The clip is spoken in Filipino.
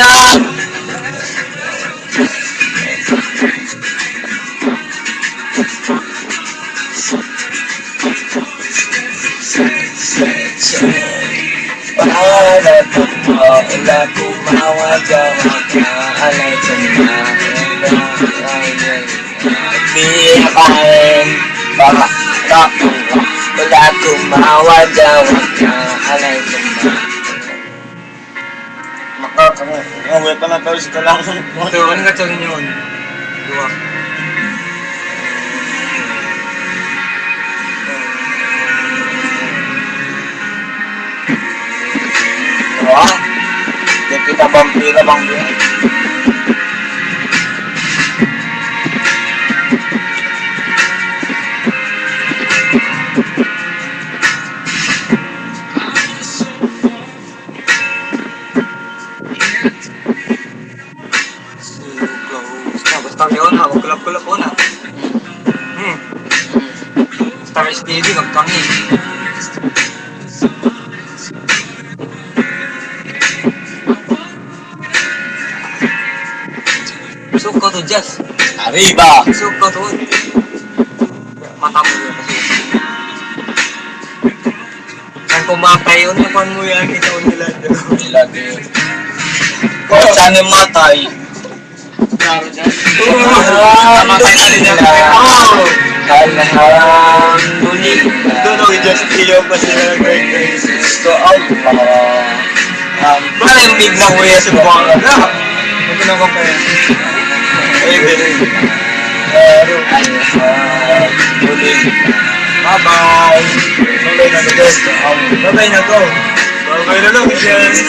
ada pada tunggu laku mawa jawabnya ala jenah Biarkan Bapak Laku mawa jawabnya ala jenah Umuwi pa na tol, sito lang. Turuan ka tol. Dua. Dua? Kita vampira kita yun. Thank you. Yun ha, magkulap-kulap po na. Hmm. Basta may Stevie, magkangi. Suk ko to, Jess. Arriba! Suk ko to. Mata mo yun kasi. Saan kumatay yun? Nakuhan mo yan, kita ko nila. Nilagay. Kung saan yung matay? Na na Wala yung big na kuya sa baka na. Ito na ko pa yan. Ay, ganun. pero ang harang bulig. Bye-bye. Na ang Bye-bye na ko. Bye-bye na. Yes.